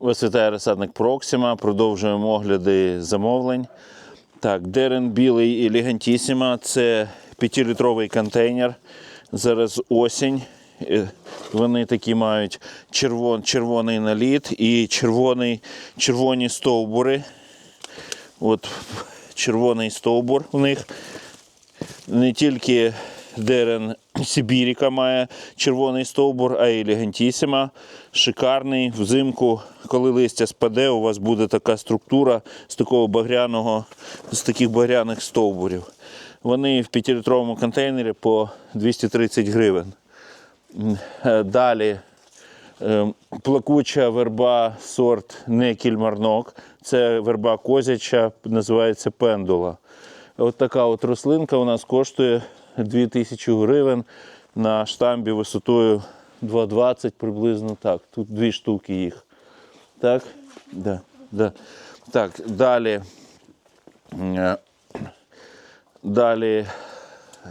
Вас вітає розсадник Проксима. Продовжуємо огляди замовлень. Так, Дерен білий і Легантісіма це 5-літровий контейнер. Зараз осінь. Е, Вони такі мають червон, червоний наліт і червоний, червоні стовбури. От червоний стовбур у них. Не тільки дерен Сибіріка має червоний стовбур, а й Легантісіма. Шикарний. Взимку, коли листя спаде, у вас буде така структура з такого багряного, з таких багряних стовбурів. Вони в 5-літровому контейнері по 230 гривень. Е, Далі е, плакуча верба сорт не кільмарнок. Це верба козяча, називається пендула. От така от рослинка у нас коштує 2000 гривень на штамбі висотою 2,20 приблизно так. Тут дві штуки їх. Так? Да, да. Так, далі. Е, Далі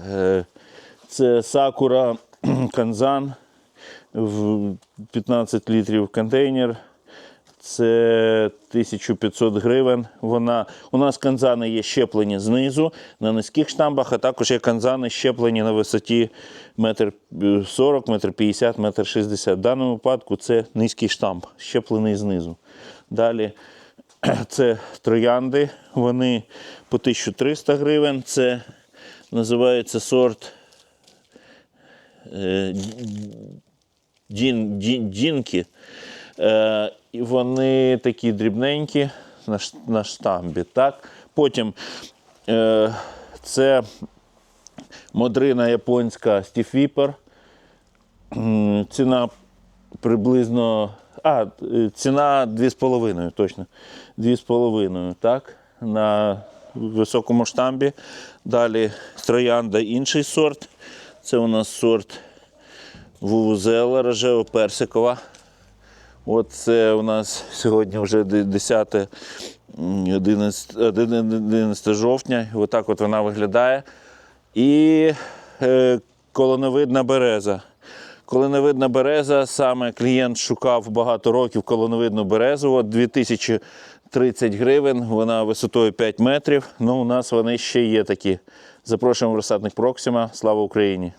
е, це сакура канзан в 15 літрів контейнер. Це 1500 гривень. Вона, у нас канзани є щеплені знизу на низьких штамбах, а також є канзани щеплені на висоті 1,40 м, 1,50 м, 1,60 м. В даному випадку це низький штамп, щеплений знизу. Далі це троянди, вони по 1300 гривень. Це називається сорт е, дін, дін, дінки. Е, і вони такі дрібненькі на, на штамбі. Так? Потім е, це модрина японська Стів Віпер. Ціна приблизно. А, ціна 2,5, точно. 2,5, так? На високому штамбі. Далі троянда інший сорт. Це у нас сорт Вувузела рожево-персикова. От це у нас сьогодні вже 10, 11, 11 жовтня. Отак от вона виглядає. І е, колоновидна береза. Колоновидна береза, саме клієнт шукав багато років колоновидну березу. От 2030 гривень, вона висотою 5 метрів. Ну, у нас вони ще є такі. Запрошуємо в розсадник Проксима. Слава Україні!